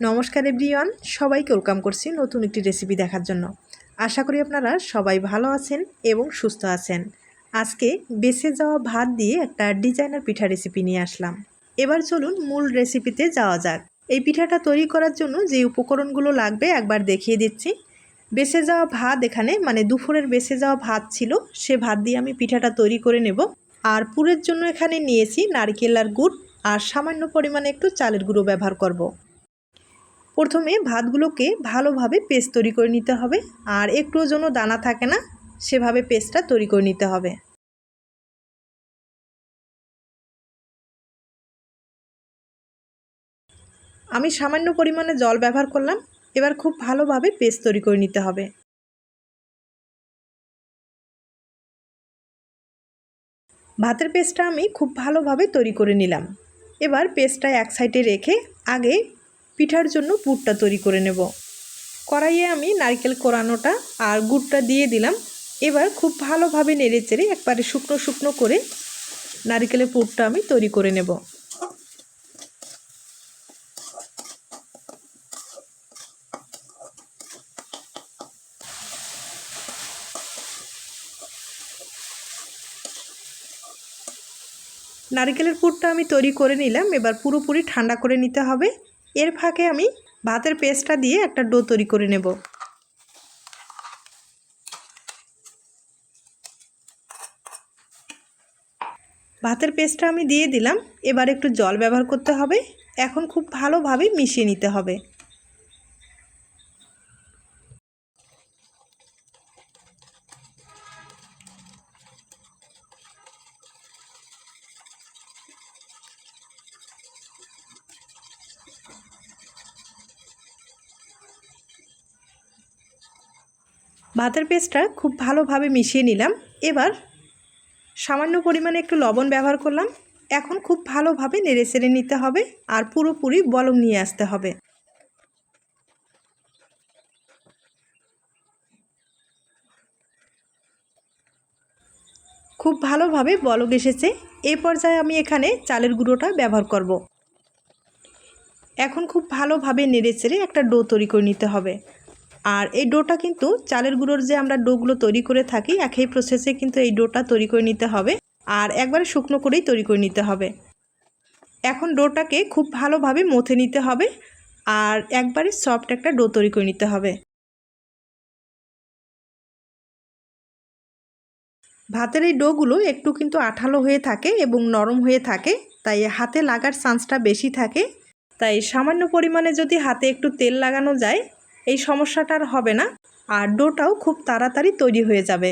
নমস্কার এভরিওয়ান, সবাইকে ওয়েলকাম করছি নতুন একটি রেসিপি দেখার জন্য। আশা করি আপনারা সবাই ভালো আছেন এবং সুস্থ আছেন। আজকে বেঁচে যাওয়া ভাত দিয়ে একটা ডিজাইনার পিঠা রেসিপি নিয়ে আসলাম। এবার চলুন মূল রেসিপিতে যাওয়া যাক। এই পিঠাটা তৈরি করার জন্য যে উপকরণগুলো লাগবে একবার দেখিয়ে দিচ্ছি। বেঁচে যাওয়া ভাত এখানে মানে দুপুরের বেঁচে যাওয়া ভাত ছিল, সে ভাত দিয়ে আমি পিঠাটা তৈরি করে নেব। আর পুরের জন্য এখানে নিয়েছি নারকেল আর গুড়, আর সামান্য পরিমাণে একটু চালের গুঁড়ো ব্যবহার করব। প্রথমে ভাতগুলোকে ভালোভাবে পেস্ট তৈরি করে নিতে হবে। আর একটুও যেন দানা থাকে না, সেভাবে পেস্টটা তৈরি করে নিতে হবে। আমি সামান্য পরিমাণে জল ব্যবহার করলাম, এবার খুব ভালোভাবে পেস্ট তৈরি করে নিতে হবে। ভাতের পেস্টটা আমি খুব ভালোভাবে তৈরি করে নিলাম। এবার পেস্টটা এক সাইডে রেখে আগে পিঠার জন্য পুরটা তৈরি করে নেব। কড়াইয়ে আমি নারকেল কোরানোটা আর গুড়টা দিয়ে দিলাম। এবার খুব ভালোভাবে নেড়ে চেড়ে একবারে শুকনো শুকনো করে নারকেলের পুরটা আমি তৈরি করে নেব। নারকেলের পুরটা আমি তৈরি করে নিলাম। এবার পুরোপুরি ঠান্ডা করে নিতে হবে। এর ফাঁকে আমি ভাতের পেস্টটা দিয়ে একটা ডো তৈরি করে নেব। ভাতের পেস্টটা আমি দিয়ে দিলাম। এবার একটু জল ব্যবহার করতে হবে। এখন খুব ভালোভাবে মিশিয়ে নিতে হবে। ভাতের পেস্টটা খুব ভালোভাবে মিশিয়ে নিলাম। এবার সামান্য পরিমাণে একটু লবণ ব্যবহার করলাম। এখন খুব ভালোভাবে নেড়ে চেড়ে নিতে হবে আর পুরোপুরি বলম নিয়ে আসতে হবে। খুব ভালোভাবে বলক এসেছে। এই পর্যায়ে আমি এখানে চালের গুঁড়োটা ব্যবহার করব। এখন খুব ভালোভাবে নেড়ে চেড়ে একটা ডো তৈরি করে নিতে হবে। আর এই ডোটা কিন্তু চালের গুঁড়োর যে আমরা ডোগুলো তৈরি করে থাকি, একই প্রসেসে কিন্তু এই ডোটা তৈরি করে নিতে হবে। আর একবারে শুকনো করেই তৈরি করে নিতে হবে। এখন ডোটাকে খুব ভালোভাবে মথে নিতে হবে আর একবারে সফট একটা ডো তৈরি করে নিতে হবে। ভাতের এই ডোগুলো একটু কিন্তু আঠালো হয়ে থাকে এবং নরম হয়ে থাকে, তাই হাতে লাগার চান্সটা বেশি থাকে। তাই সামান্য পরিমাণে যদি হাতে একটু তেল লাগানো যায় এই সমস্যাটা আর হবে না। আর ডোটাও খুব তাড়াতাড়ি তৈরি হয়ে যাবে।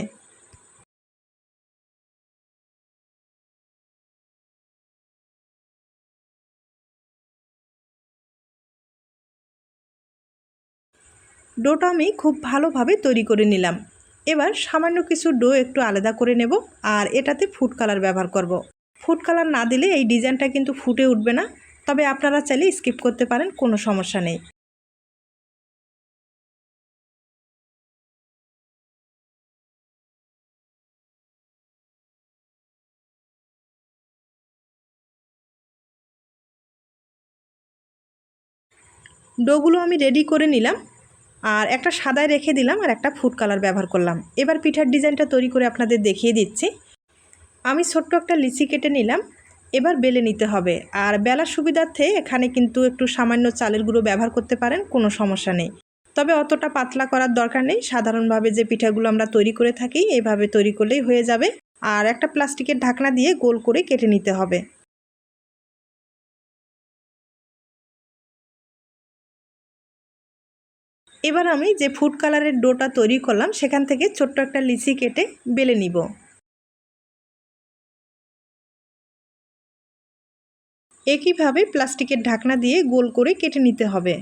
ডোটা আমি খুব ভালোভাবে তৈরি করে নিলাম। এবার সামান্য কিছু ডো একটু আলাদা করে নেব আর এটাতে ফুড কালার ব্যবহার করব। ফুড কালার না দিলে এই ডিজাইনটা কিন্তু ফুটে উঠবে না। তবে আপনারা চাইলে স্কিপ করতে পারেন, কোনো সমস্যা নেই। ডোগুলো আমি রেডি করে নিলাম আর একটা সাদায় রেখে দিলাম আর একটা ফুড কালার ব্যবহার করলাম। এবার পিঠার ডিজাইনটা তৈরি করে আপনাদের দেখিয়ে দিচ্ছি। আমি ছোট্ট একটা লিচি কেটে নিলাম, এবার বেলে নিতে হবে। আর বেলার সুবিধার্থে এখানে কিন্তু একটু সামান্য চালের গুঁড়ো ব্যবহার করতে পারেন, কোনো সমস্যা নেই। তবে অতটা পাতলা করার দরকার নেই, সাধারণভাবে যে পিঠাগুলো আমরা তৈরি করে থাকি এইভাবে তৈরি করলেই হয়ে যাবে। আর একটা প্লাস্টিকের ঢাকনা দিয়ে গোল করে কেটে নিতে হবে। এবার আমি যে ফুড কালারের ডোটা তৈরি করলাম, সেখান থেকে ছোট্ট একটা লিচি কেটে বেলে নিব। একইভাবে প্লাস্টিকের ঢাকনা দিয়ে গোল করে কেটে নিতে হবে।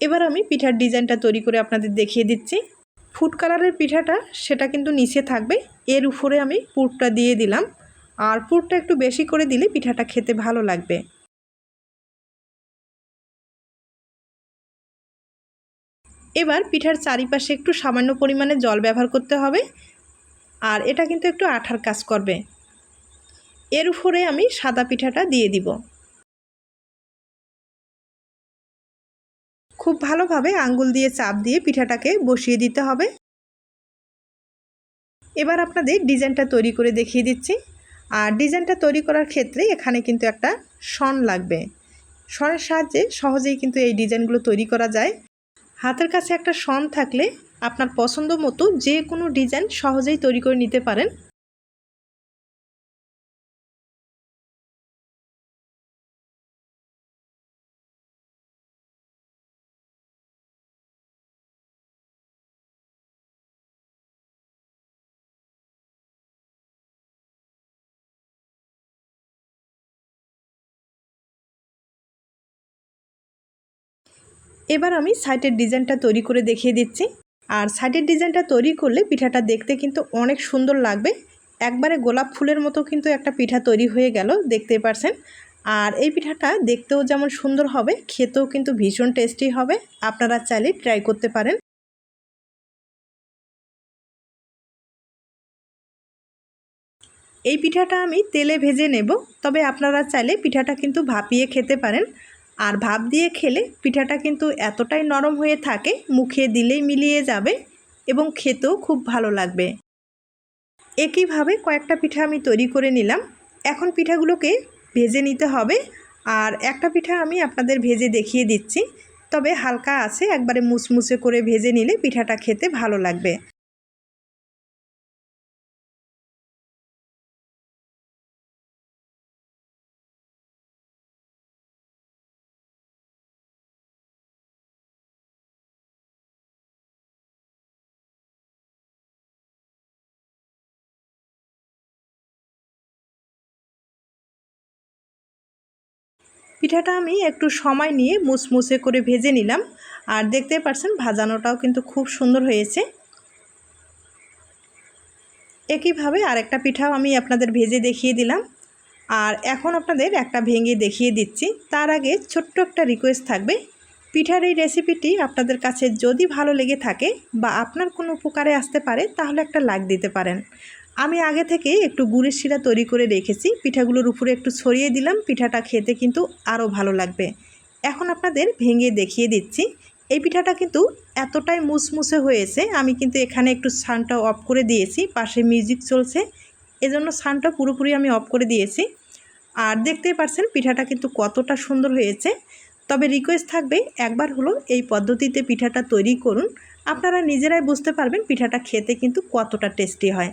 এবার আমি পিঠার ডিজাইনটা তৈরি করে আপনাদের দেখিয়ে দিচ্ছি। ফুড কালারের পিঠাটা, সেটা কিন্তু নিচে থাকবে। এর উপরে আমি পুরটা দিয়ে দিলাম। আর পুরটা একটু বেশি করে দিলে পিঠাটা খেতে ভালো লাগবে। এবার পিঠার চারিপাশে একটু সামান্য পরিমাণে জল ব্যবহার করতে হবে। আর এটা কিন্তু একটু আঠার কাজ করবে। এর উপরে আমি সাদা পিঠাটা দিয়ে দিব। খুব ভালোভাবে আঙ্গুল দিয়ে চাপ দিয়ে পিঠাটাকে বসিয়ে দিতে হবে। এবার আপনাদের ডিজাইনটা তৈরি করে দেখিয়ে দিচ্ছি। আর ডিজাইনটা তৈরি করার ক্ষেত্রে এখানে কিন্তু একটা শন লাগবে। শনের সাহায্যে সহজেই কিন্তু এই ডিজাইনগুলো তৈরি করা যায়। হাতের কাছে একটা শন থাকলে আপনার পছন্দ মতো যে কোনো ডিজাইন সহজেই তৈরি করে নিতে পারেন। এবার আমি সাইটের ডিজাইনটা তৈরি করে দেখিয়ে দিচ্ছি। আর সাইডের ডিজাইনটা তৈরি করলে পিঠাটা দেখতে কিন্তু অনেক সুন্দর লাগবে। একবারে গোলাপ ফুলের মতো কিন্তু একটা পিঠা তৈরি হয়ে গেল দেখতে পারছেন। আর এই পিঠাটা দেখতেও যেমন সুন্দর হবে, খেতেও কিন্তু ভীষণ টেস্টি হবে। আপনারা চাইলে ট্রাই করতে পারেন। এই পিঠাটা আমি তেলে ভেজে নেব, তবে আপনারা চাইলে পিঠাটা কিন্তু ভাপিয়ে খেতে পারেন। আর ভাপ দিয়ে খেলে পিঠাটা কিন্তু এতটাই নরম হয়ে থাকে, মুখে দিলেই মিলিয়ে যাবে এবং খেতেও খুব ভালো লাগবে। একইভাবে কয়েকটা পিঠা আমি তৈরি করে নিলাম। এখন পিঠাগুলোকে ভেজে নিতে হবে আর একটা পিঠা আমি আপনাদের ভেজে দেখিয়ে দিচ্ছি। তবে হালকা আছে, একবারে মুসমুসে করে ভেজে নিলে পিঠাটা খেতে ভালো লাগবে। পিঠাটা আমি একটু সময় নিয়ে মুসমুসে করে ভেজে নিলাম। আর দেখতে পারছেন, ভাজানোটাও কিন্তু খুব সুন্দর হয়েছে। একইভাবে আরেকটা পিঠাও আমি আপনাদের ভেজে দেখিয়ে দিলাম। আর এখন আপনাদের একটা ভেঙে দেখিয়ে দিচ্ছি। তার আগে ছোট্ট একটা রিকোয়েস্ট থাকবে। পিঠার এই রেসিপিটি আপনাদের কাছে যদি ভালো লেগে থাকে বা আপনার কোনো উপকারে আসতে পারে, তাহলে একটা লাইক দিতে পারেন। আমি আগে থেকে একটু গুড়ের শিরা তৈরি করে রেখেছি। পিঠাগুলোর উপরে একটু ছড়িয়ে দিলাম। পিঠাটা খেতে কিন্তু আরও ভালো লাগবে। এখন আপনাদের ভেঙে দেখিয়ে দিচ্ছি। এই পিঠাটা কিন্তু এতটাই মুসমুসে হয়েছে, আমি কিন্তু এখানে একটু সানটা অফ করে দিয়েছি। পাশে মিউজিক চলছে। এজন্য সানটা পুরোপুরি আমি অফ করে দিয়েছি। আর দেখতেই পারছেন, পিঠাটা কিন্তু কতটা সুন্দর হয়েছে। তবে রিকোয়েস্ট থাকবে, একবার হলো এই পদ্ধতিতে পিঠাটা তৈরি করুন। আপনারা নিজেরাই বুঝতে পারবেন পিঠাটা খেতে কিন্তু কতটা টেস্টি হয়।